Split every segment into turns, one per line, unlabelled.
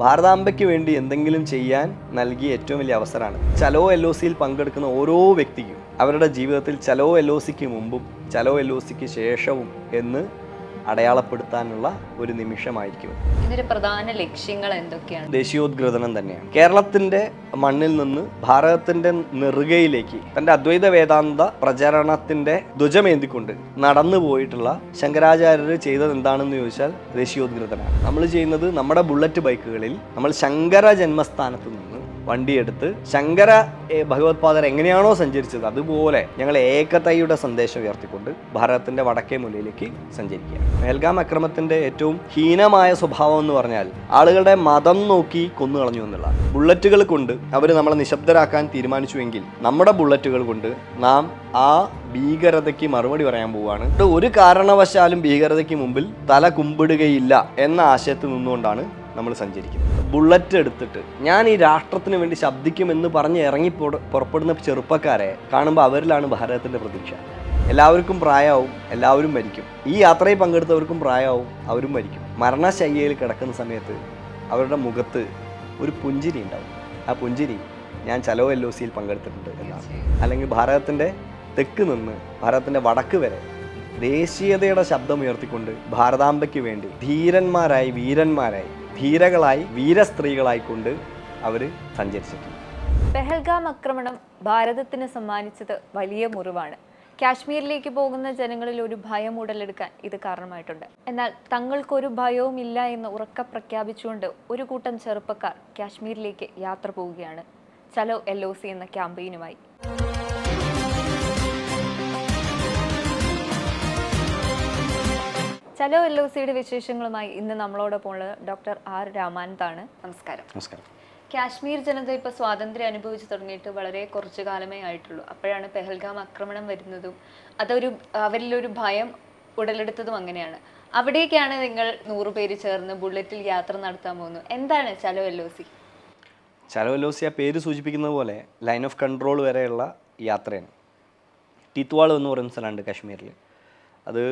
ഭാരതാംബയ്ക്ക് വേണ്ടി എന്തെങ്കിലും ചെയ്യാൻ നൽകിയ ഏറ്റവും വലിയ അവസരമാണ്. ചലോ എൽ ഒ സിയിൽ പങ്കെടുക്കുന്ന ഓരോ വ്യക്തിക്കും അവരുടെ ജീവിതത്തിൽ ചലോ എൽ ഒ സിക്ക് മുമ്പും ചലോ എൽ ഒ സിക്ക് ശേഷവും എന്ന് അടയാളപ്പെടുത്താനുള്ള ഒരു നിമിഷമായിരിക്കും.
ഇതിന്റെ പ്രധാന ലക്ഷ്യങ്ങൾ എന്തൊക്കെയാണ്?
ദേശീയോദ്ഗ്രഥനം തന്നെയാണ്. കേരളത്തിന്റെ മണ്ണിൽ നിന്ന് ഭാരതത്തിന്റെ നെറുകയിലേക്ക് തന്റെ അദ്വൈത വേദാന്ത പ്രചരണത്തിന്റെ ധ്വജമേന്തിക്കൊണ്ട് നടന്നു പോയിട്ടുള്ള ശങ്കരാചാര്യർ ചെയ്തത് എന്താണെന്ന് ചോദിച്ചാൽ ദേശീയോദ്ഗ്രഥനാണ് നമ്മൾ ചെയ്യുന്നത് നമ്മുടെ ബുള്ളറ്റ് ബൈക്കുകളിൽ നമ്മൾ ശങ്കര ജന്മസ്ഥാനത്ത് നിന്ന് വണ്ടിയെടുത്ത് ശങ്കര ഭഗവത്പാദർ എങ്ങനെയാണോ സഞ്ചരിച്ചത് അതുപോലെ ഞങ്ങൾ ഏകതയുടെ സന്ദേശം ഉയർത്തിക്കൊണ്ട് ഭാരതത്തിന്റെ വടക്കേ മൂലയിലേക്ക് സഞ്ചരിക്കുക മേൽഗാം അക്രമത്തിന്റെ ഏറ്റവും ഹീനമായ സ്വഭാവം എന്ന് പറഞ്ഞാൽ ആളുകളുടെ മതം നോക്കി കൊന്നു കളഞ്ഞു എന്നുള്ള ബുള്ളറ്റുകൾ കൊണ്ട് അവർ നമ്മളെ നിശബ്ദരാക്കാൻ തീരുമാനിച്ചുവെങ്കിൽ നമ്മുടെ ബുള്ളറ്റുകൾ കൊണ്ട് നാം ആ ഭീകരതയ്ക്ക് മറുപടി പറയാൻ പോവുകയാണ്. ഒരു കാരണവശാലും ഭീകരതയ്ക്ക് മുമ്പിൽ തല കുമ്പിടുകയില്ല എന്ന ആശയത്തിൽ നിന്നുകൊണ്ടാണ് നമ്മൾ സഞ്ചരിക്കുന്നത്. ബുള്ളറ്റ് എടുത്തിട്ട് ഞാൻ ഈ രാഷ്ട്രത്തിന് വേണ്ടി ശബ്ദിക്കുമെന്ന് പറഞ്ഞ് ഇറങ്ങി പുറ- പുറപ്പെടുന്ന ചെറുപ്പക്കാരെ കാണുമ്പോൾ അവരിലാണ് ഭാരതത്തിന്റെ പ്രതീക്ഷ. എല്ലാവർക്കും പ്രായമാവും എല്ലാവരും മരിക്കും. ഈ യാത്രയിൽ പങ്കെടുത്തവർക്കും പ്രായമാവും അവരും മരിക്കും. മരണശയ്യയിൽ കിടക്കുന്ന സമയത്ത് അവരുടെ മുഖത്ത് ഒരു പുഞ്ചിരി ഉണ്ടാവും. ആ പുഞ്ചിരി ഞാൻ ചലോ എൽ ഒ സിയിൽ പങ്കെടുത്തിട്ടുണ്ട് എന്നാണ്. അല്ലെങ്കിൽ ഭാരതത്തിന്റെ തെക്ക് നിന്ന് ഭാരതത്തിന്റെ വടക്ക് വരെ ദേശീയതയുടെ ശബ്ദമുയർത്തിക്കൊണ്ട് ഭാരതാംബയ്ക്ക് വേണ്ടി ധീരന്മാരായി വീരന്മാരായി ധീരകളായി വീരസ്ത്രീകളായിക്കൊണ്ട് അവർ സഞ്ചരിച്ചിട്ടുണ്ട്.
പെഹൽഗാം ആക്രമണം ഭാരതത്തിന് സമ്മാനിച്ചത് വലിയ മുറിവാണ്. കാശ്മീരിലേക്ക് പോകുന്ന ജനങ്ങളിൽ ഒരു ഭയം ഉടലെടുക്കാൻ ഇത് കാരണമായിട്ടുണ്ട്. എന്നാൽ തങ്ങൾക്കൊരു ഭയവും ഇല്ല എന്ന് ഉറക്ക പ്രഖ്യാപിച്ചുകൊണ്ട് ഒരു കൂട്ടം ചെറുപ്പക്കാർ കാശ്മീരിലേക്ക് യാത്ര പോവുകയാണ്. ചലോ എൽ എന്ന ക്യാമ്പയിനുമായി. ചലോ എൽ ഒ സിയുടെ വിശേഷങ്ങളുമായി ഇന്ന് നമ്മളോടൊപ്പം ഉള്ളത് ഡോക്ടർ ആർ രാമാനന്ദാണ്. നമസ്കാരം.
നമസ്കാരം.
കാശ്മീർ ജനത ഇപ്പോൾ സ്വാതന്ത്ര്യം അനുഭവിച്ചു തുടങ്ങിയിട്ട് വളരെ കുറച്ചു കാലമേ ആയിട്ടുള്ളൂ. അപ്പോഴാണ് പെഹൽഗാം ആക്രമണം വരുന്നതും അതൊരു അവരിലൊരു ഭയം ഉടലെടുത്തതും അങ്ങനെയാണ്. അവിടേക്കാണ് നിങ്ങൾ നൂറ് പേര് ചേർന്ന് ബുള്ളറ്റിൽ യാത്ര നടത്താൻ പോകുന്നത്. എന്താണ് Chalo L O C?
Chalo L O C ആ പേര് സൂചിപ്പിക്കുന്നത് പോലെ ലൈൻ ഓഫ് കൺട്രോൾ വരെയുള്ള യാത്രയാണ്. ടിത്വാൾ എന്ന് പറയുന്ന സ്ഥലമുണ്ട് കാശ്മീരിൽ അത്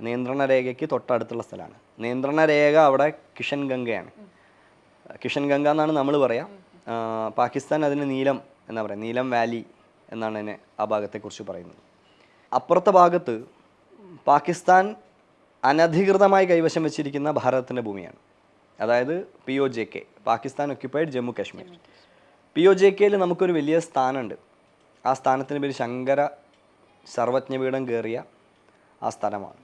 നിയന്ത്രണ രേഖയ്ക്ക് തൊട്ടടുത്തുള്ള സ്ഥലമാണ്. നിയന്ത്രണ രേഖ അവിടെ കിഷൻ ഗംഗയാണ് കിഷൻ ഗംഗ എന്നാണ് നമ്മൾ പറയാം. പാകിസ്ഥാൻ അതിന് നീലം എന്നാ പറയുക നീലം വാലി എന്നാണ് അതിനെ ആ ഭാഗത്തെക്കുറിച്ച് പറയുന്നത്. അപ്പുറത്തെ ഭാഗത്ത് പാകിസ്ഥാൻ അനധികൃതമായി കൈവശം വെച്ചിരിക്കുന്ന ഭാരതത്തിന്റെ ഭൂമിയാണ്. അതായത് P O J K Pakistan occupied Jammu Kashmir. P O J കെയിൽ നമുക്കൊരു വലിയ സ്ഥാനമുണ്ട്. ആ സ്ഥാനത്തിന് പേര് ശങ്കര സർവജ്ഞപീഠം കയറിയ ആ സ്ഥലമാണ്.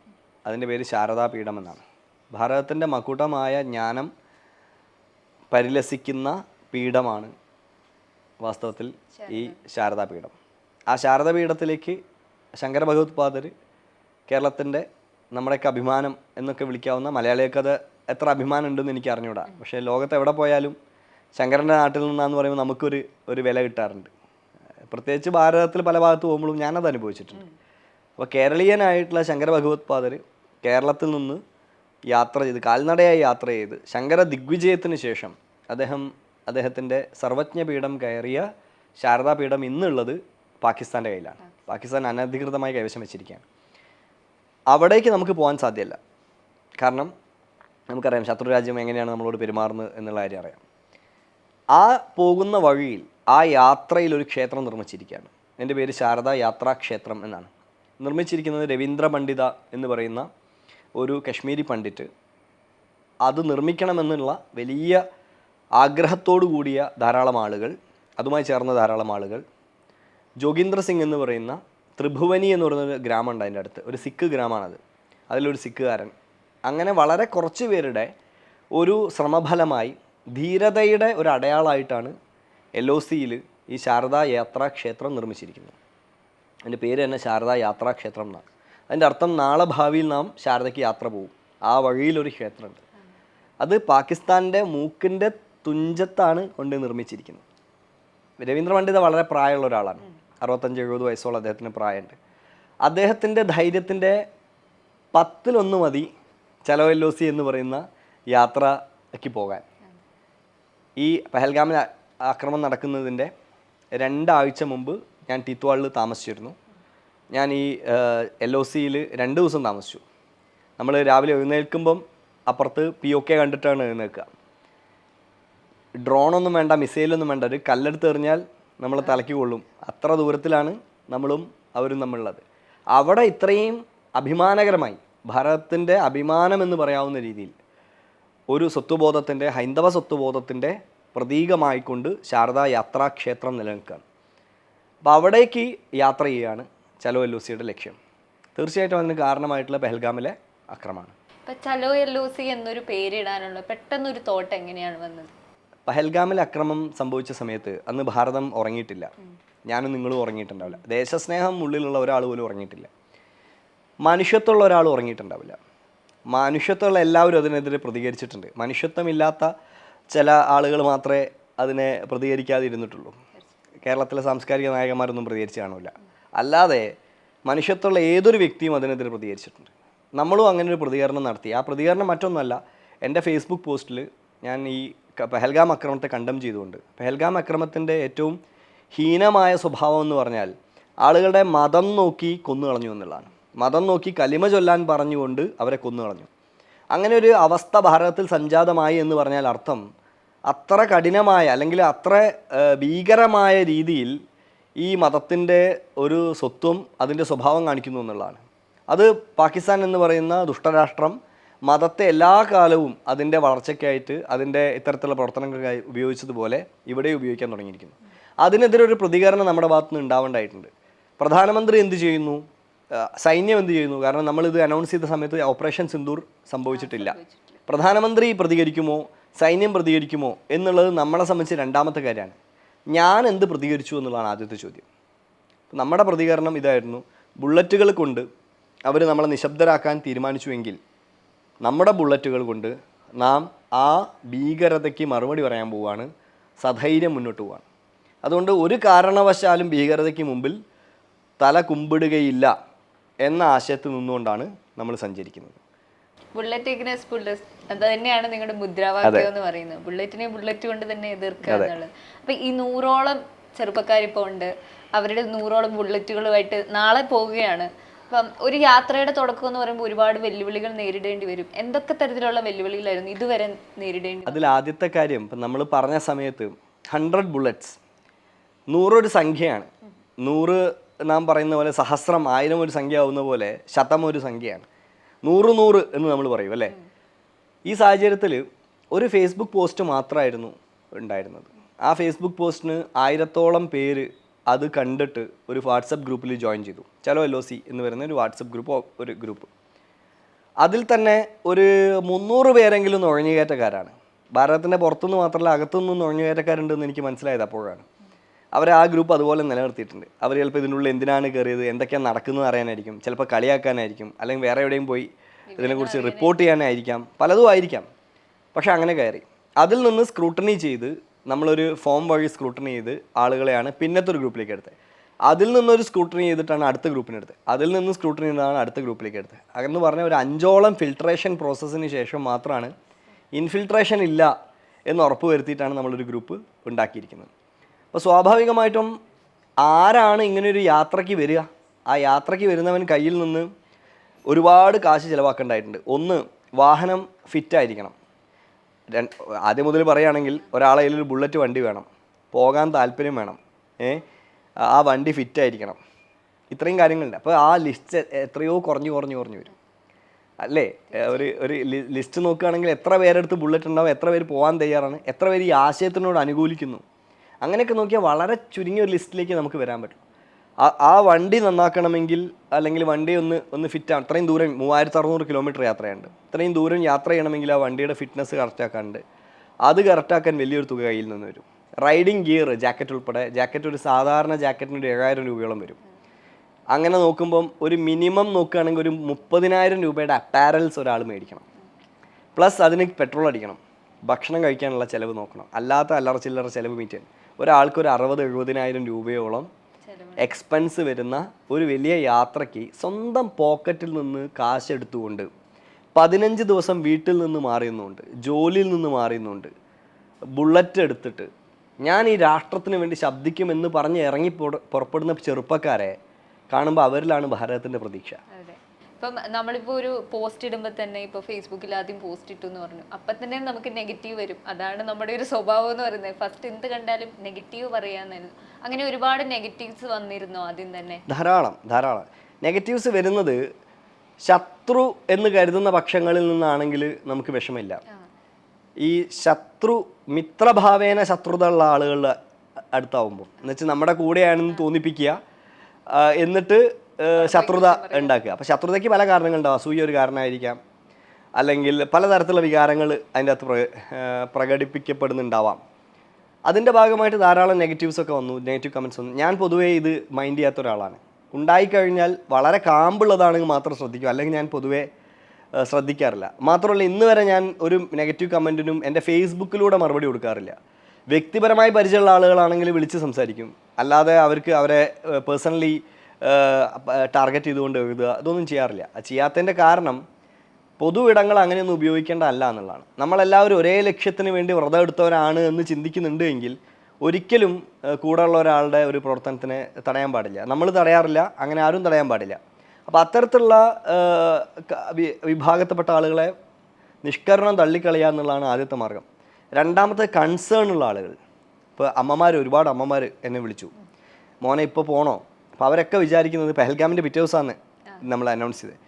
അതിന്റെ പേര് ശാരദാപീഠം എന്നാണ് ഭാരതത്തിന്റെ മകുടമായ ജ്ഞാനം പരിലസിക്കുന്ന പീഠമാണ് വാസ്തവത്തിൽ ഈ ശാരദാപീഠം. ആ ശാരദാപീഠത്തിലേക്ക് ശങ്കര ഭഗവത്പാദർ കേരളത്തിന്റെ നമ്മുടെയൊക്കെ അഭിമാനം എന്നൊക്കെ വിളിക്കാവുന്ന മലയാളികൾക്കത് എത്ര അഭിമാനം ഉണ്ടെന്ന് എനിക്ക് അറിഞ്ഞൂടാ പക്ഷേ ലോകത്ത് എവിടെ പോയാലും ശങ്കരന്റെ നാട്ടിൽ നിന്നാന്ന് പറയുമ്പോൾ നമുക്കൊരു ഒരു വില കിട്ടാറുണ്ട്. പ്രത്യേകിച്ച് ഭാരതത്തിൽ പല ഭാഗത്ത് പോകുമ്പോഴും ഞാനത് അനുഭവിച്ചിട്ടുണ്ട് അപ്പോൾ കേരളീയനായിട്ടുള്ള ശങ്കര ഭഗവത്പാദർ കേരളത്തിൽ നിന്ന് യാത്ര ചെയ്ത് കാൽനടയായി യാത്ര ചെയ്ത് ശങ്കര ദിഗ്വിജയത്തിന് ശേഷം അദ്ദേഹം അദ്ദേഹത്തിന്റെ സർവജ്ഞപീഠം കയറിയ ശാരദാപീഠം ഇന്നുള്ളത് പാകിസ്ഥാന്റെ കയ്യിലാണ്. പാകിസ്ഥാൻ അനധികൃതമായി കൈവശം വെച്ചിരിക്കുകയാണ്. അവിടേക്ക് നമുക്ക് പോകാൻ സാധ്യമല്ല കാരണം നമുക്കറിയാം ശത്രുരാജ്യം എങ്ങനെയാണ് നമ്മളോട് പെരുമാറുന്നത് എന്നുള്ള കാര്യം അറിയാം. ആ പോകുന്ന വഴിയിൽ ആ യാത്രയിൽ ഒരു ക്ഷേത്രം നിർമ്മിച്ചിരിക്കുകയാണ്. എന്റെ പേര് ശാരദ യാത്രാക്ഷേത്രം എന്നാണ്. നിർമ്മിച്ചിരിക്കുന്നത് രവീന്ദ്ര പണ്ഡിത എന്ന് പറയുന്ന ഒരു കശ്മീരി പണ്ഡിറ്റ്. അത് നിർമ്മിക്കണമെന്നുള്ള വലിയ ആഗ്രഹത്തോടു കൂടിയ ധാരാളം ആളുകൾ അതുമായി ചേർന്ന ധാരാളം ആളുകൾ. ജോഗീന്ദ്ര സിംഗ് എന്ന് പറയുന്ന ത്രിഭുവനി എന്ന് പറയുന്ന ഒരു ഗ്രാമമുണ്ട് അതിന്റെ അടുത്ത്. ഒരു സിഖ് ഗ്രാമമാണത് അതിലൊരു സിഖുകാരൻ. അങ്ങനെ വളരെ കുറച്ച് പേരുടെ ഒരു ശ്രമഫലമായി ധീരതയുടെ ഒരു അടയാളമായിട്ടാണ് എൽ ഒ സിയിൽ ഈ ശാരദാ യാത്രാ ക്ഷേത്രം നിർമ്മിച്ചിരിക്കുന്നത്. അതിന്റെ പേര് തന്നെ ശാരദ യാത്രാക്ഷേത്രം എന്നാണ്. അതിന്റെ അർത്ഥം നാളെ ഭാവിയിൽ നാം ശാരദയ്ക്ക് യാത്ര പോകും. ആ വഴിയിലൊരു ക്ഷേത്രമുണ്ട്. അത് പാകിസ്ഥാന്റെ മൂക്കിന്റെ തുഞ്ചത്താണ് കൊണ്ട് നിർമ്മിച്ചിരിക്കുന്നത്. രവീന്ദ്ര പണ്ഡിത വളരെ പ്രായമുള്ള ഒരാളാണ്. അറുപത്തഞ്ച് എഴുപത് വയസ്സോളം അദ്ദേഹത്തിന് പ്രായമുണ്ട്. അദ്ദേഹത്തിന്റെ ധൈര്യത്തിന്റെ പത്തിലൊന്ന് മതി ചലോ എന്ന് പറയുന്ന യാത്രയ്ക്ക് പോകാൻ. ഈ പെഹൽഗാമിൽ ആക്രമണം നടക്കുന്നതിന്റെ രണ്ടാഴ്ച മുമ്പ് ഞാൻ ടിത്വാളിൽ താമസിച്ചിരുന്നു. ഞാൻ ഈ എൽ ഒ സിയിൽ രണ്ട് ദിവസം താമസിച്ചു. നമ്മൾ രാവിലെ എഴുന്നേൽക്കുമ്പം അപ്പുറത്ത് പി ഒ കെ കണ്ടിട്ടാണ് എഴുന്നേൽക്കുക. ഡ്രോണൊന്നും വേണ്ട മിസൈലൊന്നും വേണ്ട ഒരു കല്ലെടുത്ത് എറിഞ്ഞാൽ നമ്മൾ തലയ്ക്ക് കൊള്ളും. അത്ര ദൂരത്തിലാണ് നമ്മളും അവരും നമ്മളുള്ളത്. അവിടെ ഇത്രയും അഭിമാനകരമായി ഭാരതത്തിന്റെ അഭിമാനം എന്ന് പറയാവുന്ന രീതിയിൽ ഒരു സ്വത്വബോധത്തിന്റെ ഹൈന്ദവ സ്വത്വബോധത്തിന്റെ പ്രതീകമായിക്കൊണ്ട് ശാരദാ യാത്രാക്ഷേത്രം നിലനിൽക്കുകയാണ്. അപ്പോൾ അവിടേക്ക് യാത്ര ചെയ്യുകയാണ് ചലോ എൽ ലക്ഷ്യം. തീർച്ചയായിട്ടും അതിന് കാരണമായിട്ടുള്ള പെഹൽഗാമിലെ അക്രമമാണ്.
ഇപ്പൊ ചലോ എല്ലൂസി എന്നൊരു പേരിടാനുള്ള പെട്ടെന്നൊരു തോട്ട് എങ്ങനെയാണ് വന്നത്?
പഹൽഗാമിൽ അക്രമം സംഭവിച്ച സമയത്ത് അന്ന് ഭാരതം ഉറങ്ങിയിട്ടില്ല. ഞാനും നിങ്ങളും ഉറങ്ങിയിട്ടുണ്ടാവില്ല. ദേശസ്നേഹം ഉള്ളിലുള്ള ഒരാൾ പോലും ഉറങ്ങിയിട്ടില്ല. മനുഷ്യത്വമുള്ള ഒരാൾ ഉറങ്ങിയിട്ടുണ്ടാവില്ല. മനുഷ്യത്വമുള്ള എല്ലാവരും അതിനെതിരെ പ്രതികരിച്ചിട്ടുണ്ട്. മനുഷ്യത്വമില്ലാത്ത ചില ആളുകൾ മാത്രമേ അതിനെ പ്രതികരിക്കാതെ ഇരുന്നിട്ടുള്ളൂ കേരളത്തിലെ സാംസ്കാരിക നായകന്മാരൊന്നും പ്രതികരിച്ച് കാണില്ല അല്ലാതെ മനുഷ്യത്തുള്ള ഏതൊരു വ്യക്തിയും അതിനെതിരെ പ്രതികരിച്ചിട്ടുണ്ട്. നമ്മളും അങ്ങനെ ഒരു പ്രതികരണം നടത്തി. ആ പ്രതികരണം മറ്റൊന്നുമല്ല എന്റെ ഫേസ്ബുക്ക് പോസ്റ്റിൽ ഞാൻ ഈ പെഹൽഗാം അക്രമത്തെ കണ്ടം ചെയ്തുകൊണ്ട് പെഹൽഗാം അക്രമത്തിന്റെ ഏറ്റവും ഹീനമായ സ്വഭാവം എന്ന് പറഞ്ഞാൽ ആളുകളുടെ മതം നോക്കി കൊന്നു കളഞ്ഞു എന്നുള്ളതാണ്. മതം നോക്കി കലിമ ചൊല്ലാൻ പറഞ്ഞുകൊണ്ട് അവരെ കൊന്നു കളഞ്ഞു. അങ്ങനെ ഒരു അവസ്ഥ ഭാരതത്തിൽ സംജാതമായി എന്ന് പറഞ്ഞാൽ അർത്ഥം അത്ര കഠിനമായ അല്ലെങ്കിൽ അത്ര ഭീകരമായ രീതിയിൽ ഈ മതത്തിന്റെ ഒരു സ്വത്വം അതിന്റെ സ്വഭാവം കാണിക്കുന്നു എന്നുള്ളതാണ്. അത് പാകിസ്ഥാൻ എന്ന് പറയുന്ന ദുഷ്ടരാഷ്ട്രം മതത്തെ എല്ലാ കാലവും അതിന്റെ വളർച്ചയ്ക്കായിട്ട് അതിന്റെ ഇത്തരത്തിലുള്ള പ്രവർത്തനങ്ങൾക്കായി ഉപയോഗിച്ചതുപോലെ ഇവിടെ ഉപയോഗിക്കാൻ തുടങ്ങിയിരിക്കുന്നു. അതിനെതിരെ ഒരു പ്രതികരണം നമ്മുടെ ഭാഗത്തു നിന്ന് ഉണ്ടാവേണ്ടതായിട്ടുണ്ട്. പ്രധാനമന്ത്രി എന്ത് ചെയ്യുന്നു? സൈന്യം എന്ത് ചെയ്യുന്നു? കാരണം നമ്മളിത് അനൗൺസ് ചെയ്ത സമയത്ത് ഓപ്പറേഷൻ സിന്ദൂർ സംഭവിച്ചിട്ടില്ല. പ്രധാനമന്ത്രി പ്രതികരിക്കുമോ? സൈന്യം പ്രതികരിക്കുമോ എന്നുള്ളത് നമ്മളെ സംബന്ധിച്ച് രണ്ടാമത്തെ കാര്യമാണ്. ഞാൻ എന്ത് പ്രതികരിച്ചു എന്നുള്ളതാണ് ആദ്യത്തെ ചോദ്യം. നമ്മുടെ പ്രതികരണം ഇതായിരുന്നു. ബുള്ളറ്റുകൾ കൊണ്ട് അവർ നമ്മളെ നിശബ്ദരാക്കാൻ തീരുമാനിച്ചുവെങ്കിൽ നമ്മുടെ ബുള്ളറ്റുകൾ കൊണ്ട് നാം ആ ഭീകരതയ്ക്ക് മറുപടി പറയാൻ പോവുകയാണ്. സധൈര്യം മുന്നോട്ട് പോവാണ് അതുകൊണ്ട് ഒരു കാരണവശാലും ഭീകരതയ്ക്ക് മുമ്പിൽ തല കുമ്പിടുകയില്ല എന്ന ആശയത്തിൽ നിന്നുകൊണ്ടാണ് നമ്മൾ സഞ്ചരിക്കുന്നത്.
ബുള്ളറ്റ് ഇഗ്നസ് ബുള്ളറ്റ് അത് തന്നെയാണ് നിങ്ങളുടെ മുദ്രാവാക്യം എന്ന് പറയുന്നത്. ബുള്ളറ്റിനെ ബുള്ളറ്റ് കൊണ്ട് തന്നെ എതിർക്കുക എന്നുള്ളത്. അപ്പൊ ഈ നൂറോളം ചെറുപ്പക്കാരിപ്പോ ഉണ്ട്. അവരുടെ നൂറോളം ബുള്ളറ്റുകളുമായിട്ട് നാളെ പോവുകയാണ്. അപ്പം ഒരു യാത്രയുടെ തുടക്കം എന്ന് പറയുമ്പോൾ ഒരുപാട് വെല്ലുവിളികൾ നേരിടേണ്ടി വരും. എന്തൊക്കെ തരത്തിലുള്ള വെല്ലുവിളികളായിരുന്നു ഇതുവരെ നേരിടേണ്ടി
അതിൽ ആദ്യത്തെ കാര്യം ഇപ്പം നമ്മൾ പറഞ്ഞ സമയത്ത് ഹൺഡ്രഡ് ബുള്ളറ്റ്സ് നൂറൊരു സംഖ്യയാണ്. നൂറ് നാം പറയുന്ന പോലെ സഹസ്രം ആയിരം ഒരു സംഖ്യ ആവുന്ന പോലെ ശതം ഒരു സംഖ്യയാണ്. നൂറ് നൂറ് എന്ന് നമ്മൾ പറയും അല്ലേ? ഈ സാഹചര്യത്തിൽ ഒരു ഫേസ്ബുക്ക് പോസ്റ്റ് മാത്രമായിരുന്നു ഉണ്ടായിരുന്നത്. ആ ഫേസ്ബുക്ക് പോസ്റ്റിന് ആയിരത്തോളം പേര് അത് കണ്ടിട്ട് ഒരു വാട്സപ്പ് ഗ്രൂപ്പിൽ ജോയിൻ ചെയ്തു. ചലോ എൽ ഒ സി എന്ന് പറയുന്ന ഒരു വാട്സപ്പ് ഗ്രൂപ്പ് ഒരു ഗ്രൂപ്പ് അതിൽ തന്നെ ഒരു മുന്നൂറ് പേരെങ്കിലും നുഴഞ്ഞുകയറ്റക്കാരാണ്. ഭാരതത്തിന്റെ പുറത്തുനിന്ന് മാത്രമല്ല അകത്തുനിന്ന് നുഴഞ്ഞുകയറ്റക്കാരുണ്ടെന്ന് എനിക്ക് മനസ്സിലായത് അപ്പോഴാണ്. അവർ ആ ഗ്രൂപ്പ് അതുപോലെ നിലനിർത്തിയിട്ടുണ്ട്. അവർ ചിലപ്പോൾ ഇതിനുള്ളിൽ എന്തിനാണ് കയറിയത് എന്തൊക്കെയാണ് നടക്കുന്നത് അറിയാനായിരിക്കും. ചിലപ്പോൾ കളിയാക്കാനായിരിക്കും. അല്ലെങ്കിൽ വേറെ എവിടെയും പോയി ഇതിനെക്കുറിച്ച് റിപ്പോർട്ട് ചെയ്യാനായിരിക്കാം. പലതും ആയിരിക്കാം. പക്ഷെ അങ്ങനെ കയറി. അതിൽ നിന്ന് സ്ക്രൂട്ടണി ചെയ്ത് നമ്മളൊരു ഫോം വഴി സ്ക്രൂട്ടണി ചെയ്ത് ആളുകളെയാണ് പിന്നത്തെ ഒരു ഗ്രൂപ്പിലേക്ക് എടുത്തത്. അതിൽ നിന്നൊരു സ്ക്രൂട്ടണി ചെയ്തിട്ടാണ് അടുത്ത ഗ്രൂപ്പിന് എടുത്തത്. അതിൽ നിന്ന് സ്ക്രൂട്ടണി ചെയ്താണ് അടുത്ത ഗ്രൂപ്പിലേക്ക് എടുത്തത്. അതെന്ന് പറഞ്ഞാൽ ഒരു അഞ്ചോളം ഫിൽട്രേഷൻ പ്രോസസ്സിന് ശേഷം മാത്രമാണ് ഇൻഫിൽട്രേഷൻ ഇല്ല എന്ന് ഉറപ്പ് വരുത്തിയിട്ടാണ് നമ്മളൊരു ഗ്രൂപ്പ് ഉണ്ടാക്കിയിരിക്കുന്നത്. അപ്പോൾ സ്വാഭാവികമായിട്ടും ആരാണ് ഇങ്ങനെ ഒരു യാത്രയ്ക്ക് വരിക? ആ യാത്രയ്ക്ക് വരുന്നവൻ കയ്യിൽ നിന്ന് ഒരുപാട് കാശ് ചിലവാക്കേണ്ടതായിട്ടുണ്ട്. ഒന്ന് വാഹനം ഫിറ്റായിരിക്കണം. ആദ്യം മുതൽ പറയുകയാണെങ്കിൽ ഒരാളെ ഒരു ബുള്ളറ്റ് വണ്ടി വേണം. പോകാൻ താല്പര്യം വേണം. ഏ? ആ വണ്ടി ഫിറ്റായിരിക്കണം. ഇത്രയും കാര്യങ്ങളുണ്ട്. അപ്പോൾ ആ ലിസ്റ്റ് എത്രയോ കുറഞ്ഞു കുറഞ്ഞു കുറഞ്ഞു വരും. അല്ലേ? ഒരു ഒരു ലിസ്റ്റ് നോക്കുകയാണെങ്കിൽ എത്ര പേരെടുത്ത് ബുള്ളറ്റ് ഉണ്ടാവും എത്ര പേര് പോകാൻ തയ്യാറാണ് എത്ര പേര് ഈ ആശയത്തിനോട് അനുകൂലിക്കുന്നു. അങ്ങനെയൊക്കെ നോക്കിയാൽ വളരെ ചുരുങ്ങിയ ഒരു ലിസ്റ്റിലേക്ക് നമുക്ക് വരാൻ പറ്റും. ആ വണ്ടി നന്നാക്കണമെങ്കിൽ അല്ലെങ്കിൽ വണ്ടി ഒന്ന് ഒന്ന് ഫിറ്റ് അത്രയും ദൂരം മൂവായിരത്തി അറുന്നൂറ് കിലോമീറ്റർ യാത്രയുണ്ട്. ഇത്രയും ദൂരം യാത്ര ചെയ്യണമെങ്കിൽ ആ വണ്ടിയുടെ ഫിറ്റ്നസ് കറക്റ്റാക്കാണ്ട് അത് കറക്റ്റാക്കാൻ വലിയൊരു തുക കയ്യിൽ നിന്ന് വരും. റൈഡിങ് ഗിയർ ജാക്കറ്റ് ഉൾപ്പെടെ ജാക്കറ്റ് ഒരു സാധാരണ ജാക്കറ്റിന് ഒരു ഏഴായിരം രൂപയോളം വരും. അങ്ങനെ നോക്കുമ്പം ഒരു മിനിമം നോക്കുകയാണെങ്കിൽ ഒരു മുപ്പതിനായിരം രൂപയുടെ അപ്പാരൽസ് ഒരാൾ മേടിക്കണം. പ്ലസ് അതിന് പെട്രോൾ അടിക്കണം. ഭക്ഷണം കഴിക്കാനുള്ള ചിലവ് നോക്കണം. അല്ലാത്ത അല്ലറ ചില്ലറ ചിലവ് മീറ്റ് ചെയ്യാൻ ഒരാൾക്ക് ഒരു അറുപത് എഴുപതിനായിരം രൂപയോളം എക്സ്പെൻസ് വരുന്ന ഒരു വലിയ യാത്രയ്ക്ക് സ്വന്തം പോക്കറ്റിൽ നിന്ന് കാശ് എടുത്തുകൊണ്ട് പതിനഞ്ച് ദിവസം വീട്ടിൽ നിന്ന് മാറിയുന്നുണ്ട് ജോലിയിൽ നിന്ന് മാറിയുന്നുണ്ട് ബുള്ളറ്റ് എടുത്തിട്ട് ഞാൻ ഈ രാഷ്ട്രത്തിന് വേണ്ടി ശബ്ദിക്കുമെന്ന് പറഞ്ഞ് ഇറങ്ങി പുറ- പുറപ്പെടുന്ന ചെറുപ്പക്കാരെ കാണുമ്പോൾ അവരിലാണ് ഭാരതത്തിന്റെ പ്രതീക്ഷ.
ഇപ്പം നമ്മളിപ്പോ ഒരു പോസ്റ്റ് ഇടുമ്പോൾ തന്നെ ഇപ്പൊ ഫേസ്ബുക്കിൽ ആദ്യം പോസ്റ്റ് ഇട്ടു എന്ന് പറഞ്ഞു. അപ്പൊ തന്നെ നമുക്ക് നെഗറ്റീവ് വരും. അതാണ് നമ്മുടെ ഒരു സ്വഭാവം എന്ന് പറയുന്നത്. ഫസ്റ്റ് എന്ത് കണ്ടാലും നെഗറ്റീവ് പറയാന്നായിരുന്നു അങ്ങനെ ഒരുപാട് നെഗറ്റീവ്സ് വന്നിരുന്നു ആദ്യം തന്നെ.
ധാരാളം ധാരാളം. നെഗറ്റീവ്സ് വരുന്നത് ശത്രു എന്ന് കരുതുന്ന പക്ഷങ്ങളിൽ നിന്നാണെങ്കിൽ നമുക്ക് വിഷമില്ല ഈ ശത്രു മിത്രഭാവേന ശത്രുത ഉള്ള ആളുകളുടെ അടുത്താവുമ്പോൾ. എന്നുവെച്ചാൽ നമ്മുടെ കൂടെയാണെന്ന് തോന്നിപ്പിക്കുക. എന്നിട്ട് ശത്രുത ഉണ്ടാക്കുക. അപ്പോൾ ശത്രുതയ്ക്ക് പല കാരണങ്ങളുണ്ടാവും. അസൂയ ഒരു കാരണമായിരിക്കാം. അല്ലെങ്കിൽ പലതരത്തിലുള്ള വികാരങ്ങൾ അതിന്റെ അകത്ത് പ്ര പ്രകടിപ്പിക്കപ്പെടുന്നുണ്ടാവാം. അതിന്റെ ഭാഗമായിട്ട് ധാരാളം നെഗറ്റീവ്സ് ഒക്കെ വന്നു. നെഗറ്റീവ് കമൻസ് വന്നു. ഞാൻ പൊതുവേ ഇത് മൈൻഡ് ചെയ്യാത്ത ഒരാളാണ്. ഉണ്ടായിക്കഴിഞ്ഞാൽ വളരെ കാമ്പുള്ളതാണെങ്കിൽ മാത്രം ശ്രദ്ധിക്കും. അല്ലെങ്കിൽ ഞാൻ പൊതുവേ ശ്രദ്ധിക്കാറില്ല. മാത്രമല്ല ഇന്ന് വരെ ഞാൻ ഒരു നെഗറ്റീവ് കമന്റിനും എന്റെ ഫേസ്ബുക്കിലൂടെ മറുപടി കൊടുക്കാറില്ല. വ്യക്തിപരമായി പരിചയമുള്ള ആളുകളാണെങ്കിൽ വിളിച്ച് സംസാരിക്കും. അല്ലാതെ അവർക്ക് അവരെ പേഴ്സണലി ടാർഗറ്റ് ചെയ്തുകൊണ്ട് എഴുതുക അതൊന്നും ചെയ്യാറില്ല. ചെയ്യാത്തതിന്റെ കാരണം പൊതു ഇടങ്ങൾ അങ്ങനെയൊന്നും ഉപയോഗിക്കേണ്ടതല്ല എന്നുള്ളതാണ്. നമ്മളെല്ലാവരും ഒരേ ലക്ഷ്യത്തിന് വേണ്ടി വ്രതം എടുത്തവരാണ് എന്ന് ചിന്തിക്കുന്നുണ്ട് എങ്കിൽ ഒരിക്കലും കൂടെ കൂടെയുള്ള ഒരാളുടെ ഒരു പ്രവർത്തനത്തിന് തടയാൻ പാടില്ല. നമ്മൾ തടയാറില്ല അങ്ങനെ ആരും തടയാൻ പാടില്ല. അപ്പോൾ അത്തരത്തിലുള്ള വിഭാഗത്തിൽപ്പെട്ട ആളുകളെ നിഷ്കരണം തള്ളിക്കളയുക എന്നുള്ളതാണ് ആദ്യത്തെ മാർഗം. രണ്ടാമത്തെ കൺസേൺ ഉള്ള ആളുകൾ. ഇപ്പോൾ അമ്മമാർ ഒരുപാട് അമ്മമാർ എന്നെ വിളിച്ചു. മോനെ ഇപ്പോൾ പോണോ? അപ്പോൾ അവരൊക്കെ വിചാരിക്കുന്നത് പെഹൽഗാമിന്റെ പിറ്റേ ദിവസമാണ് നമ്മൾ അനൗൺസ് ചെയ്തത്.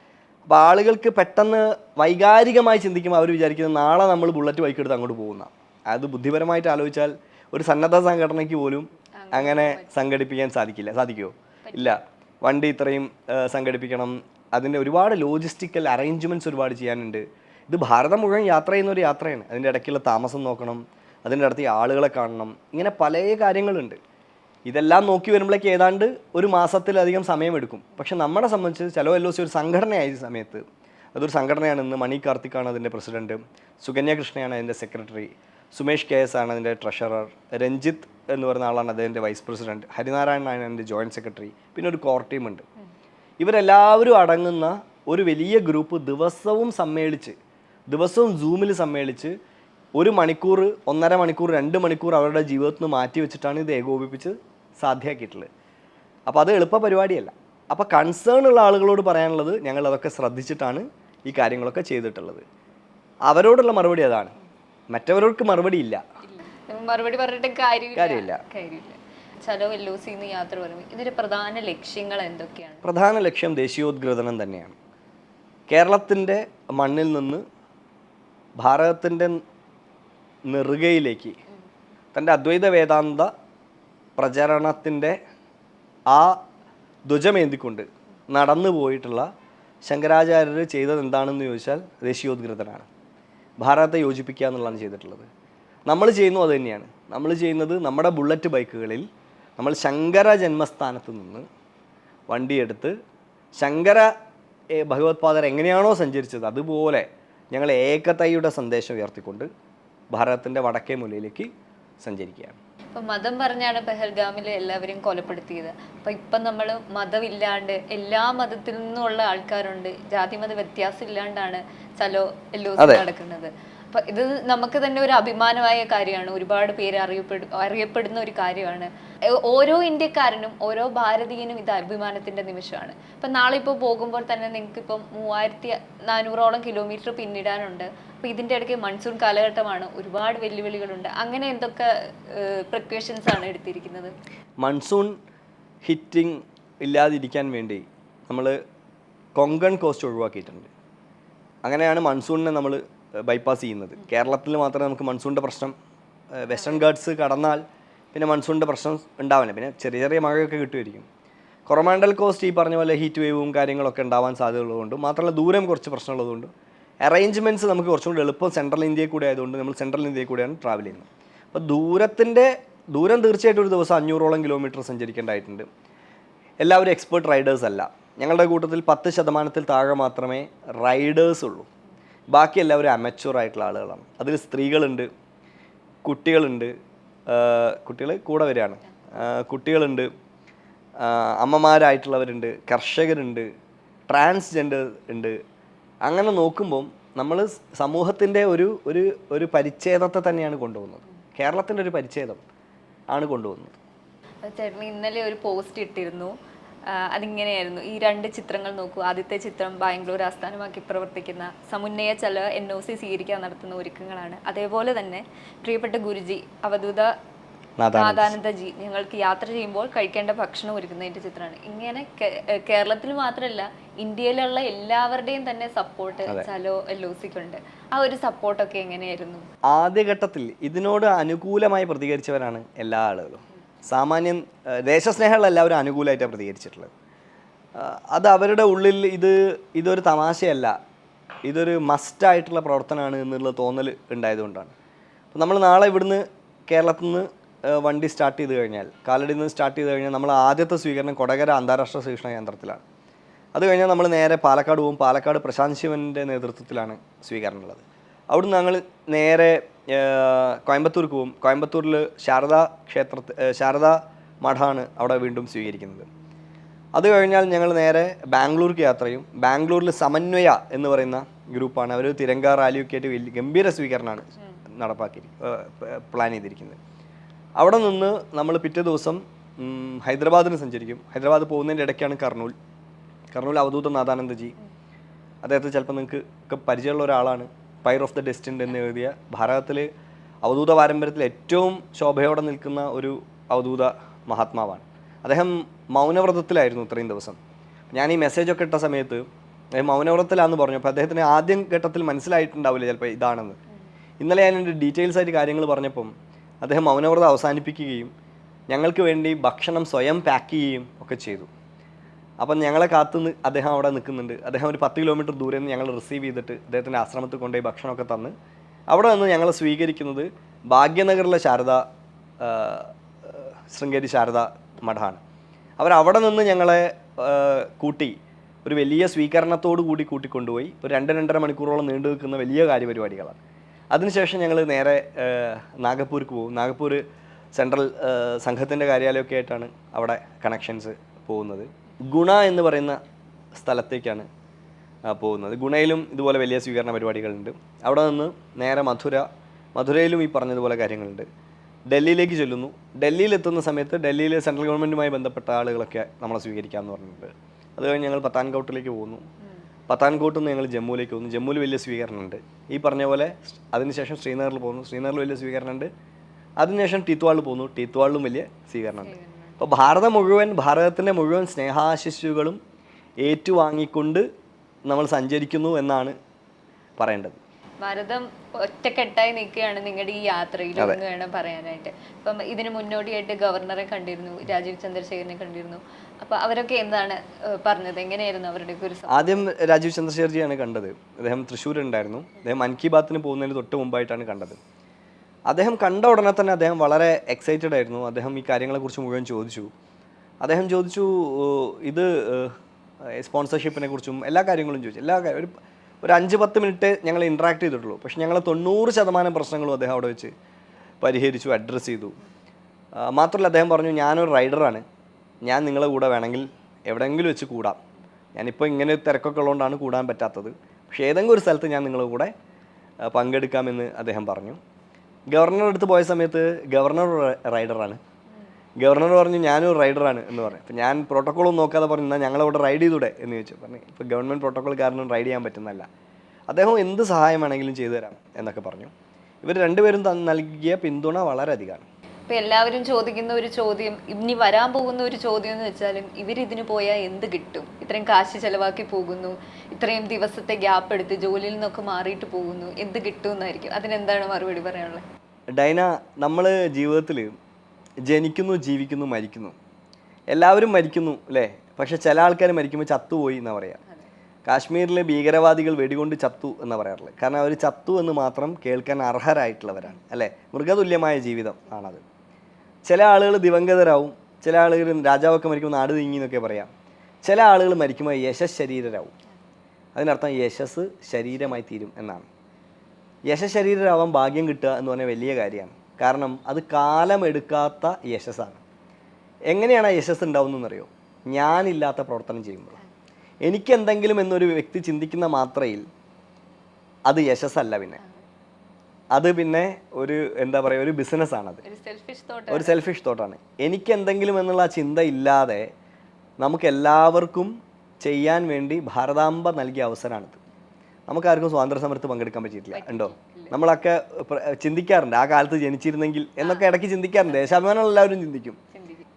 അപ്പോൾ ആളുകൾക്ക് പെട്ടെന്ന് വൈകാരികമായി ചിന്തിക്കുമ്പോൾ അവർ വിചാരിക്കുന്നത് നാളെ നമ്മൾ ബുള്ളറ്റ് ബൈക്ക് എടുത്ത് അങ്ങോട്ട് പോകുന്ന. അത് ബുദ്ധിപരമായിട്ട് ആലോചിച്ചാൽ ഒരു സന്നദ്ധ സംഘടനയ്ക്ക് പോലും അങ്ങനെ സംഘടിപ്പിക്കാൻ സാധിക്കില്ല. സാധിക്കുമോ ഇല്ല. വണ്ടി ഇത്രയും സംഘടിപ്പിക്കണം. അതിന്റെ ഒരുപാട് ലോജിസ്റ്റിക്കൽ അറേഞ്ച്മെന്റ്സ് ഒരുപാട് ചെയ്യാനുണ്ട്. ഇത് ഭാരതം മുഴുവൻ യാത്ര ചെയ്യുന്ന ഒരു യാത്രയാണ്. അതിന്റെ ഇടയ്ക്കുള്ള താമസം നോക്കണം. അതിന്റെ അടുത്ത് ആളുകളെ കാണണം. ഇങ്ങനെ പല കാര്യങ്ങളുണ്ട്. ഇതെല്ലാം നോക്കി വരുമ്പോഴേക്ക് ഏതാണ്ട് ഒരു മാസത്തിലധികം സമയമെടുക്കും. പക്ഷെ നമ്മളെ സംബന്ധിച്ച് ചലോ എൽ ഒ സി ഒരു സംഘടനയായ സമയത്ത്. അതൊരു സംഘടനയാണ് ഇന്ന് മണി കാർത്തിക്കാണ് അതിന്റെ പ്രസിഡന്റ്. സുകന്യ കൃഷ്ണയാണ് അതിന്റെ സെക്രട്ടറി. സുമേഷ് കെ എസ് ആണ് അതിന്റെ ട്രഷറർ. രഞ്ജിത്ത് എന്ന് പറയുന്ന ആളാണ് അതിന്റെ വൈസ് പ്രസിഡന്റ്. ഹരിനാരായണനാണ് അതിന്റെ ജോയിന്റ് സെക്രട്ടറി. പിന്നെ ഒരു കോർ ടീമുണ്ട് ഇവരെല്ലാവരും അടങ്ങുന്ന ഒരു വലിയ ഗ്രൂപ്പ് ദിവസവും സമ്മേളിച്ച് ദിവസവും സൂമിൽ സമ്മേളിച്ച് ഒരു മണിക്കൂർ ഒന്നര മണിക്കൂർ രണ്ട് മണിക്കൂർ അവരുടെ ജീവിതത്തിൽ നിന്ന് മാറ്റി വെച്ചിട്ടാണ് ഇത് ഏകോപിപ്പിച്ച് സാധ്യമാക്കിയിട്ടുള്ളത് അപ്പോൾ അത് എളുപ്പ പരിപാടിയല്ല. അപ്പോൾ കൺസേൺ ഉള്ള ആളുകളോട് പറയാനുള്ളത് ഞങ്ങൾ അതൊക്കെ ശ്രദ്ധിച്ചിട്ടാണ് ഈ കാര്യങ്ങളൊക്കെ ചെയ്തിട്ടുള്ളത്. അവരോടുള്ള മറുപടി അതാണ്. മറ്റവരോർക്ക് മറുപടി ഇല്ല.
മറുപടി പറഞ്ഞിട്ട് കാര്യമില്ല.
കാര്യമില്ല.
കാര്യമില്ല. ചലോ എൽ ഒ സിന്ന് യാത്ര പറയുമ്പോൾ ഇതിന്റെ പ്രധാന ലക്ഷ്യങ്ങൾ എന്തൊക്കെയാണ്?
പ്രധാന ലക്ഷ്യം ദേശീയോദ്ഗ്രഥനം തന്നെയാണ്. കേരളത്തിന്റെ മണ്ണിൽ നിന്ന് ഭാരതത്തിന്റെ നെറുകയിലേക്ക് തന്റെ അദ്വൈത വേദാന്ത പ്രചരണത്തിന്റെ ആ ധ്വജമേന്തിക്കൊണ്ട് നടന്നു പോയിട്ടുള്ള ശങ്കരാചാര്യർ ചെയ്തത് എന്താണെന്ന് ചോദിച്ചാൽ ദേശീയോദ്ഗ്രഥനാണ്. ഭാരതത്തെ യോജിപ്പിക്കുക എന്നുള്ളതാണ് ചെയ്തിട്ടുള്ളത്. നമ്മൾ ചെയ്യുന്നു അത് തന്നെയാണ്. നമ്മൾ ചെയ്യുന്നത് നമ്മുടെ ബുള്ളറ്റ് ബൈക്കുകളിൽ നമ്മൾ ശങ്കര ജന്മസ്ഥാനത്ത് നിന്ന് വണ്ടിയെടുത്ത് ശങ്കര ഭഗവത്പാദർ എങ്ങനെയാണോ സഞ്ചരിച്ചത് അതുപോലെ ഞങ്ങൾ ഏകതയുടെ സന്ദേശം ഉയർത്തിക്കൊണ്ട് ഭാരതത്തിന്റെ വടക്കേ മൂലയിലേക്ക് സഞ്ചരിക്കുകയാണ്.
ഇപ്പൊ മതം പറഞ്ഞാണ് പെഹൽഗാമിൽ എല്ലാവരും കൊലപ്പെടുത്തിയത്. അപ്പൊ ഇപ്പൊ നമ്മൾ മതമില്ലാണ്ട് എല്ലാ മതത്തിൽ നിന്നുള്ള ആൾക്കാരുണ്ട്. ജാതി മത വ്യത്യാസം ഇല്ലാണ്ടാണ് ചലോ എല്ലോ നടക്കുന്നത്. അപ്പൊ ഇത് നമുക്ക് തന്നെ ഒരു അഭിമാനമായ കാര്യമാണ്. ഒരുപാട് പേര് അറിയപ്പെടു അറിയപ്പെടുന്ന ഒരു കാര്യമാണ്. ഓരോ ഇന്ത്യക്കാരനും ഓരോ ഭാരതീയനും ഇത് അഭിമാനത്തിന്റെ നിമിഷമാണ്. ഇപ്പൊ നാളെ ഇപ്പോൾ പോകുമ്പോൾ തന്നെ നിങ്ങൾക്ക് ഇപ്പം മൂവായിരത്തി നാനൂറോളം കിലോമീറ്റർ പിന്നിടാനുണ്ട്. അപ്പൊ ഇതിന്റെ ഇടയ്ക്ക് മൺസൂൺ കാലഘട്ടമാണ്. ഒരുപാട് വെല്ലുവിളികളുണ്ട്. അങ്ങനെ എന്തൊക്കെ പ്രിക്കോഷൻസ് ആണ് എടുത്തിരിക്കുന്നത്?
മൺസൂൺ ഹിറ്റിംഗ് ഇല്ലാതിരിക്കാൻ വേണ്ടി നമ്മൾ കൊങ്കൺ കോസ്റ്റ് ഒഴിവാക്കിയിട്ടുണ്ട്. അങ്ങനെയാണ് മൺസൂണിനെ നമ്മൾ ബൈപ്പാസ് ചെയ്യുന്നത്. കേരളത്തിൽ മാത്രമേ നമുക്ക് മൺസൂണിന്റെ പ്രശ്നം വെസ്റ്റേൺ ഗാർഡ്സ് കടന്നാൽ പിന്നെ മൺസൂണിന്റെ പ്രശ്നം ഉണ്ടാവില്ല. പിന്നെ ചെറിയ ചെറിയ മഴയൊക്കെ കിട്ടുമായിരിക്കും. കൊറമാൻഡൽ കോസ്റ്റ് ഈ പറഞ്ഞ പോലെ ഹീറ്റ് വേവും കാര്യങ്ങളൊക്കെ ഉണ്ടാവാൻ സാധ്യതയുള്ളതുകൊണ്ട് മാത്രമല്ല ദൂരം കുറച്ച് പ്രശ്നമുള്ളതുകൊണ്ട് അറേഞ്ച്മെന്റ്സ് നമുക്ക് കുറച്ചും കൂടി എളുപ്പം സെൻട്രൽ ഇന്ത്യയിൽ കൂടെ ആയതുകൊണ്ട് നമ്മൾ സെൻട്രൽ ഇന്ത്യയിൽ കൂടെയാണ് ട്രാവൽ ചെയ്യുന്നത്. അപ്പോൾ ദൂരത്തിന്റെ ദൂരം തീർച്ചയായിട്ടും ഒരു ദിവസം അഞ്ഞൂറോളം കിലോമീറ്റർ സഞ്ചരിക്കേണ്ടതായിട്ടുണ്ട്. എല്ലാവരും എക്സ്പേർട്ട് റൈഡേഴ്സ് അല്ല. ഞങ്ങളുടെ കൂട്ടത്തിൽ പത്ത് ശതമാനത്തിൽ താഴെ മാത്രമേ റൈഡേഴ്സ് ഉള്ളൂ. ബാക്കി എല്ലാവരും അമച്ചൂർ ആയിട്ടുള്ള ആളുകളാണ്. അതിൽ സ്ത്രീകളുണ്ട് കുട്ടികളുണ്ട് കുട്ടികൾ കൂടെ വരികയാണ്. കുട്ടികളുണ്ട് അമ്മമാരായിട്ടുള്ളവരുണ്ട് കർഷകരുണ്ട് ട്രാൻസ്ജെൻഡർ ഉണ്ട്. അങ്ങനെ നോക്കുമ്പം നമ്മൾ സമൂഹത്തിന്റെ ഒരു ഒരു ഒരു പരിച്ഛേദത്തെ തന്നെയാണ് കൊണ്ടുപോകുന്നത്. കേരളത്തിന്റെ ഒരു പരിച്ഛേദം ആണ് കൊണ്ടുപോകുന്നത്.
ചേട്ടൻ ഇന്നലെ ഒരു പോസ്റ്റ് ഇട്ടിരുന്നു. അതിങ്ങനെയായിരുന്നു. ഈ രണ്ട് ചിത്രങ്ങൾ നോക്കൂ. ആദ്യത്തെ ചിത്രം ബാംഗ്ലൂർ ആസ്ഥാനമാക്കി പ്രവർത്തിക്കുന്ന സമുന്നയ ചല എൻ ഒ സി സ്വീകരിക്കാൻ നടത്തുന്ന ഒരുക്കങ്ങളാണ്. അതേപോലെ തന്നെ പ്രിയപ്പെട്ട ഗുരുജി അവധൂത നാദാനന്ദജി ഞങ്ങൾക്ക് യാത്ര ചെയ്യുമ്പോൾ കഴിക്കേണ്ട ഭക്ഷണം ഒരുക്കുന്നതിന്റെ ചിത്രമാണ്. ഇങ്ങനെ കേരളത്തിൽ മാത്രമല്ല ഇന്ത്യയിലുള്ള എല്ലാവരുടെയും തന്നെ സപ്പോർട്ട് ചലോ എൽ ഒ സിക്കുണ്ട്. ആ ഒരു സപ്പോർട്ടൊക്കെ എങ്ങനെയായിരുന്നു?
ആദ്യഘട്ടത്തിൽ ഇതിനോട് അനുകൂലമായി പ്രതികരിച്ചവരാണ് എല്ലാ ആളുകളും. സാമാന്യം ദേശസ്നേഹമുള്ള എല്ലാവരും അനുകൂലമായിട്ടാണ് പ്രതികരിച്ചിട്ടുള്ളത്. അത് അവരുടെ ഉള്ളിൽ ഇത് ഇതൊരു തമാശയല്ല. ഇതൊരു മസ്റ്റായിട്ടുള്ള പ്രവർത്തനമാണ് എന്നുള്ള തോന്നൽ ഉണ്ടായതുകൊണ്ടാണ്. അപ്പോൾ നമ്മൾ നാളെ ഇവിടുന്ന് കേരളത്തിൽ നിന്ന് വണ്ടി സ്റ്റാർട്ട് ചെയ്ത് കഴിഞ്ഞാൽ കാലടിയിൽ നിന്ന് സ്റ്റാർട്ട് ചെയ്ത് കഴിഞ്ഞാൽ നമ്മൾ ആദ്യത്തെ സ്വീകരണം കൊടകര അന്താരാഷ്ട്ര ശിക്ഷണ കേന്ദ്രത്തിലാണ്. അത് കഴിഞ്ഞാൽ നമ്മൾ നേരെ പാലക്കാട് പോകും പാലക്കാട് പ്രശാന്ത് ശിവന്റെ നേതൃത്വത്തിലാണ് സ്വീകരണം ഉള്ളത്. അവിടുന്ന് ഞങ്ങൾ നേരെ കോയമ്പത്തൂർക്ക് പോകും കോയമ്പത്തൂരിൽ ശാരദാ ക്ഷേത്ര ശാരദാ മഠമാണ് അവിടെ വീണ്ടും സ്വീകരിക്കുന്നത്. അത് കഴിഞ്ഞാൽ ഞങ്ങൾ നേരെ ബാംഗ്ലൂർക്ക് യാത്ര ചെയ്യും ബാംഗ്ലൂരിൽ സമന്വയ എന്ന് പറയുന്ന ഗ്രൂപ്പാണ്. അവർ തിരങ്ക റാലിയൊക്കെ ആയിട്ട് വലിയ ഗംഭീര സ്വീകരണമാണ് നടപ്പാക്കി പ്ലാൻ ചെയ്തിരിക്കുന്നത്. അവിടെ നിന്ന് നമ്മൾ പിറ്റേ ദിവസം ഹൈദരാബാദിന് സഞ്ചരിക്കും. ഹൈദരാബാദ് പോകുന്നതിന്റെ ഇടയ്ക്കാണ് കർണൂൽ. കർണൂൽ അവധൂത നാഥാനന്ദജി അദ്ദേഹത്തെ ചിലപ്പോൾ നിങ്ങൾക്ക് പരിചയമുള്ള ഒരാളാണ്. പൈർ ഓഫ് ദ ഡെസ്റ്റിൻഡ് എന്ന് എഴുതിയ ഭാരതത്തിൽ അവധൂത പാരമ്പര്യത്തിൽ ഏറ്റവും ശോഭയോടെ നിൽക്കുന്ന ഒരു അവധൂത മഹാത്മാവാണ്. അദ്ദേഹം മൗനവ്രതത്തിലായിരുന്നു ഇത്രയും ദിവസം. ഞാൻ ഈ മെസ്സേജ് ഒക്കെ ഇട്ട സമയത്ത് അദ്ദേഹം മൗനവ്രതത്തിലാന്ന് പറഞ്ഞു അപ്പോൾ അദ്ദേഹത്തിന് ആദ്യം ഘട്ടത്തിൽ മനസ്സിലായിട്ടുണ്ടാവില്ല ചിലപ്പോൾ ഇതാണെന്ന്. ഇന്നലെ ഞാൻ എന്റെ ഡീറ്റെയിൽസ് ആയിട്ട് കാര്യങ്ങൾ പറഞ്ഞപ്പം അദ്ദേഹം മൗനവ്രതം അവസാനിപ്പിക്കുകയും ഞങ്ങൾക്ക് വേണ്ടി ഭക്ഷണം സ്വയം പാക്ക് ചെയ്യുകയും ഒക്കെ ചെയ്തു. അപ്പം ഞങ്ങളെ കാത്തുനിന്ന് അദ്ദേഹം അവിടെ നിൽക്കുന്നുണ്ട്. അദ്ദേഹം ഒരു പത്ത് കിലോമീറ്റർ ദൂരെ നിന്ന് ഞങ്ങൾ റിസീവ് ചെയ്തിട്ട് അദ്ദേഹത്തിന്റെ ആശ്രമത്തിൽ കൊണ്ടുപോയി ഭക്ഷണമൊക്കെ തന്ന്. അവിടെ നിന്ന് ഞങ്ങൾ സ്വീകരിക്കുന്നത് ഭാഗ്യനഗറിലെ ശാരദ ശൃംഗേരി ശാരദ മഠമാണ് അവരവിടെ നിന്ന് ഞങ്ങളെ കൂട്ടി ഒരു വലിയ സ്വീകരണത്തോടു കൂടി കൂട്ടിക്കൊണ്ടുപോയി. ഒരു രണ്ട് രണ്ടര മണിക്കൂറോളം നീണ്ടു നിൽക്കുന്ന വലിയ കാര്യപരിപാടികളാണ്. അതിനുശേഷം ഞങ്ങൾ നേരെ നാഗപ്പൂർക്ക് പോകും. നാഗപ്പൂർ സെൻട്രൽ സംഘത്തിന്റെ കാര്യാലയമൊക്കെ ആയിട്ടാണ് അവിടെ കണക്ഷൻസ് പോകുന്നത്. ഗുണ എന്ന് പറയുന്ന സ്ഥലത്തേക്കാണ് പോകുന്നത്. ഗുണയിലും ഇതുപോലെ വലിയ സ്വീകരണ പരിപാടികളുണ്ട്. അവിടെ നിന്ന് നേരെ മധുര മധുരയിലും ഈ പറഞ്ഞതുപോലെ കാര്യങ്ങളുണ്ട്. ഡൽഹിയിലേക്ക് ചൊല്ലുന്നു. ഡൽഹിയിൽ എത്തുന്ന സമയത്ത് ഡൽഹിയിൽ സെൻട്രൽ ഗവൺമെന്റുമായി ബന്ധപ്പെട്ട ആളുകളൊക്കെ നമ്മളെ സ്വീകരിക്കാമെന്ന് പറഞ്ഞിട്ടുണ്ട്. അത് കഴിഞ്ഞ് ഞങ്ങൾ പത്താൻകോട്ടിലേക്ക് പോകുന്നു. പത്താൻകോട്ടിൽ നിന്ന് ഞങ്ങൾ ജമ്മുവിലേക്ക് പോകുന്നു. ജമ്മുവിൽ വലിയ സ്വീകരണമുണ്ട്. ഈ പറഞ്ഞ പോലെ അതിനുശേഷം ശ്രീനഗറിൽ പോകുന്നു. ശ്രീനഗറിൽ വലിയ സ്വീകരണമുണ്ട്. അതിനുശേഷം ടീത്വാളിൽ പോകുന്നു. ടീത്വാളിലും വലിയ സ്വീകരണമുണ്ട്. അപ്പോൾ ഭാരതം മുഴുവൻ ഭാരതത്തിന്റെ മുഴുവൻ സ്നേഹാശിശുകളും ഏറ്റുവാങ്ങിക്കൊണ്ട് നമ്മൾ സഞ്ചരിക്കുന്നു എന്നാണ് പറയേണ്ടത്.
ഭാരതം ഒറ്റക്കെട്ടായി നിൽക്കുകയാണ് നിങ്ങളുടെ ഈ യാത്രയിൽ എന്ന് വേണം പറയാനായിട്ട്. അപ്പം ഇതിന് മുന്നോടിയായിട്ട് ഗവർണറെ കണ്ടിരുന്നു രാജീവ് ചന്ദ്രശേഖരനെ കണ്ടിരുന്നു. അപ്പൊ അവരൊക്കെ എന്താണ് പറഞ്ഞത്? എങ്ങനെയായിരുന്നു അവരുടെ ഒരു
ആദ്യം രാജീവ് ചന്ദ്രശേഖർജിയാണ് കണ്ടത്. അദ്ദേഹം തൃശ്ശൂരുണ്ടായിരുന്നു. അദ്ദേഹം മൻ കി ബാത്തിന് പോകുന്നതിന് തൊട്ട് മുമ്പായിട്ടാണ് കണ്ടത്. അദ്ദേഹം കണ്ട ഉടനെ തന്നെ അദ്ദേഹം വളരെ എക്സൈറ്റഡ് ആയിരുന്നു. അദ്ദേഹം ഈ കാര്യങ്ങളെക്കുറിച്ച് മുഴുവൻ ചോദിച്ചു. അദ്ദേഹം ചോദിച്ചു ഇത് സ്പോൺസർഷിപ്പിനെ കുറിച്ചും എല്ലാ കാര്യങ്ങളും ചോദിച്ചു. എല്ലാ കാര്യം ഒരു ഒരു അഞ്ച് പത്ത് മിനിറ്റ് ഞങ്ങൾ ഇൻട്രാക്ട് ചെയ്തിട്ടുള്ളൂ. പക്ഷേ ഞങ്ങൾ തൊണ്ണൂറ് ശതമാനം പ്രശ്നങ്ങളും അദ്ദേഹം അവിടെ വെച്ച് പരിഹരിച്ചു അഡ്രസ്സ് ചെയ്തു. മാത്രമല്ല അദ്ദേഹം പറഞ്ഞു ഞാനൊരു റൈഡറാണ് ഞാൻ നിങ്ങളെ കൂടെ വേണമെങ്കിൽ എവിടെയെങ്കിലും വെച്ച് കൂടാം. ഞാനിപ്പോൾ ഇങ്ങനെ തിരക്കൊക്കെ ഉള്ളതുകൊണ്ടാണ് കൂടാൻ പറ്റാത്തത്. പക്ഷേ ഏതെങ്കിലും ഒരു സ്ഥലത്ത് ഞാൻ നിങ്ങളുടെ കൂടെ പങ്കെടുക്കാമെന്ന് അദ്ദേഹം പറഞ്ഞു. ഗവർണറുടെ അടുത്ത് പോയ സമയത്ത് ഗവർണർ റൈഡറാണ്. ഗവർണർ പറഞ്ഞു ഞാനും റൈഡറാണ് എന്ന് പറഞ്ഞു. അപ്പോൾ ഞാൻ പ്രോട്ടോക്കോളൊന്നും നോക്കാതെ പറഞ്ഞു എന്നാൽ ഞങ്ങളവിടെ റൈഡ് ചെയ്തൂടെ എന്ന് ചോദിച്ചു. പറഞ്ഞു ഇപ്പോൾ ഗവൺമെന്റ് പ്രോട്ടോക്കോൾ കാരണം റൈഡ് ചെയ്യാൻ പറ്റുന്നല്ല അദ്ദേഹം എന്ത് സഹായം വേണമെങ്കിലും ചെയ്തു തരാം എന്നൊക്കെ പറഞ്ഞു. ഇവർ രണ്ടുപേരും നൽകിയ പിന്തുണ വളരെ അധികമാണ്
ഇപ്പൊ എല്ലാവരും ചോദിക്കുന്ന ഒരു ചോദ്യം ഇനി വരാൻ പോകുന്ന ഒരു ചോദ്യം എന്ന് വെച്ചാലും ഇവരിതിന് പോയാൽ എന്ത് കിട്ടും? ഇത്രയും കാശ് ചിലവാക്കി പോകുന്നു ഇത്രയും ദിവസത്തെ ഗ്യാപ്പ് എടുത്ത് ജോലിയിൽ നിന്നൊക്കെ മാറിയിട്ട് പോകുന്നു എന്ത് കിട്ടും എന്നായിരിക്കും. അതിനെന്താണ് മറുപടി പറയാനുള്ളത്?
ഡൈന നമ്മൾ ജീവിതത്തിൽ ജനിക്കുന്നു ജീവിക്കുന്നു മരിക്കുന്നു. എല്ലാവരും മരിക്കുന്നു അല്ലേ പക്ഷെ ചില ആൾക്കാർ മരിക്കുമ്പോൾ ചത്തുപോയി എന്നാ പറയാ. കാശ്മീരിലെ ഭീകരവാദികൾ വെടികൊണ്ട് ചത്തു എന്ന് പറയാറുള്ളത് കാരണം അവർ ചത്തു എന്ന് മാത്രം കേൾക്കാൻ അർഹരായിട്ടുള്ളവരാണ് അല്ലേ? മൃഗതുല്യമായ ജീവിതം ആണത്. ചില ആളുകൾ ദിവംഗതരാവും ചില ആളുകൾ രാജാവൊക്കെ മരിക്കുമ്പോൾ നാട് നീങ്ങി എന്നൊക്കെ പറയാം. ചില ആളുകൾ മരിക്കുമ്പോൾ യശസ് ശരീരരാവും അതിനർത്ഥം യശസ് ശരീരമായി തീരും എന്നാണ്. യശശരീരരാവാൻ ഭാഗ്യം കിട്ടുക എന്ന് പറഞ്ഞാൽ വലിയ കാര്യമാണ്. കാരണം അത് കാലമെടുക്കാത്ത യശസ്സാണ്. എങ്ങനെയാണ് ആ യശസ് ഉണ്ടാവുന്നതെന്നറിയോ? ഞാനില്ലാത്ത പ്രവർത്തനം ചെയ്യുമ്പോൾ എനിക്കെന്തെങ്കിലും എന്നൊരു വ്യക്തി ചിന്തിക്കുന്ന മാത്രയിൽ അത് യശസ്സല്ല പിന്നെ. അത് പിന്നെ ഒരു എന്താ പറയുക ഒരു ബിസിനസ്സാണത്.
ഒരു സെൽഫിഷ് തോട്ട്
ഒരു സെൽഫിഷ് തോട്ടാണ് എനിക്ക് എന്തെങ്കിലും എന്നുള്ള ആ ചിന്ത ഇല്ലാതെ നമുക്ക് എല്ലാവർക്കും ചെയ്യാൻ വേണ്ടി ഭാരതാംബ നൽകിയ അവസരമാണിത്. നമുക്കാർക്കും സ്വാതന്ത്ര്യ സമരത്ത് പങ്കെടുക്കാൻ പറ്റിയിട്ടില്ല. ഉണ്ടോ? നമ്മളൊക്കെ ചിന്തിക്കാറുണ്ട്. ആ കാലത്ത് ജനിച്ചിരുന്നെങ്കിൽ എന്നൊക്കെ ഇടയ്ക്ക് ചിന്തിക്കാറുണ്ട്. ദേശാഭിമാനം എല്ലാവരും ചിന്തിക്കും.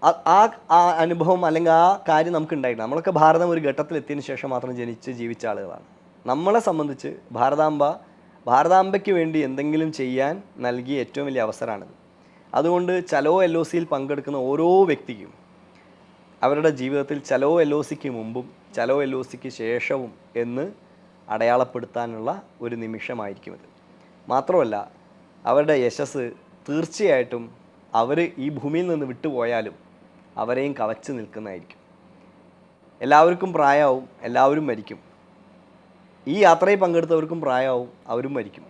ആ- ആ അനുഭവം അല്ലെങ്കിൽ ആ കാര്യം നമുക്ക് ഉണ്ടായിരുന്നു നമ്മളൊക്കെ ഭാരതം ഒരു ഘട്ടത്തിൽ എത്തിയതിനു ശേഷം മാത്രം ജനിച്ച് ജീവിച്ച ആളുകളാണ്. നമ്മളെ സംബന്ധിച്ച് ഭാരതാംബ ഭാരതാംബയ്ക്ക് വേണ്ടി എന്തെങ്കിലും ചെയ്യാൻ നൽകിയ ഏറ്റവും വലിയ അവസരമാണിത്. അതുകൊണ്ട് ചലോ എൽ ഒ സിയിൽ പങ്കെടുക്കുന്ന ഓരോ വ്യക്തിക്കും അവരുടെ ജീവിതത്തിൽ ചലോ എൽ ഒ സിക്ക് മുമ്പും ചലോ എൽ ഒ സിക്ക് ശേഷവും എന്ന് അടയാളപ്പെടുത്താനുള്ള ഒരു നിമിഷമായിരിക്കും ഇത്. മാത്രമല്ല അവരുടെ യശസ് തീർച്ചയായിട്ടും അവർ ഈ ഭൂമിയിൽ നിന്ന് വിട്ടുപോയാലും അവരെയും കവച്ച് നിൽക്കുന്നതായിരിക്കും. എല്ലാവർക്കും പ്രായമാവും എല്ലാവരും മരിക്കും. ഈ യാത്രയിൽ പങ്കെടുത്തവർക്കും പ്രായമാവും അവരും മരിക്കും.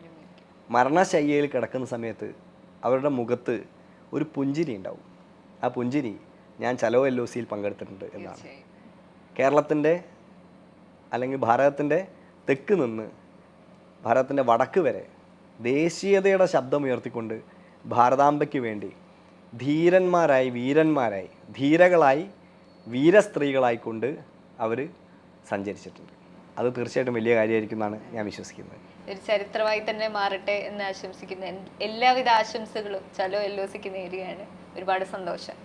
മരണശയ്യയിൽ കിടക്കുന്ന സമയത്ത് അവരുടെ മുഖത്ത് ഒരു പുഞ്ചിരി ഉണ്ടാവും. ആ പുഞ്ചിരി ഞാൻ ചലോ എൽ ഒ സിയിൽ പങ്കെടുത്തിട്ടുണ്ട് എന്നാണ്. കേരളത്തിന്റെ അല്ലെങ്കിൽ ഭാരതത്തിന്റെ തെക്ക് നിന്ന് ഭാരതത്തിന്റെ വടക്ക് വരെ ദേശീയതയുടെ ശബ്ദമുയർത്തിക്കൊണ്ട് ഭാരതാംബയ്ക്ക് വേണ്ടി ധീരന്മാരായി വീരന്മാരായി ധീരകളായി വീരസ്ത്രീകളായിക്കൊണ്ട് അവർ സഞ്ചരിച്ചിട്ടുണ്ട്. അത് തീർച്ചയായിട്ടും വലിയ കാര്യമായിരിക്കും എന്നാണ് ഞാൻ വിശ്വസിക്കുന്നത്.
ഒരു ചരിത്രമായി തന്നെ മാറട്ടെ എന്ന് ആശംസിക്കുന്ന എല്ലാവിധ ആശംസകളും ചലോ എല്ലോസിക്ക് നേരുകയാണ്. ഒരുപാട് സന്തോഷം.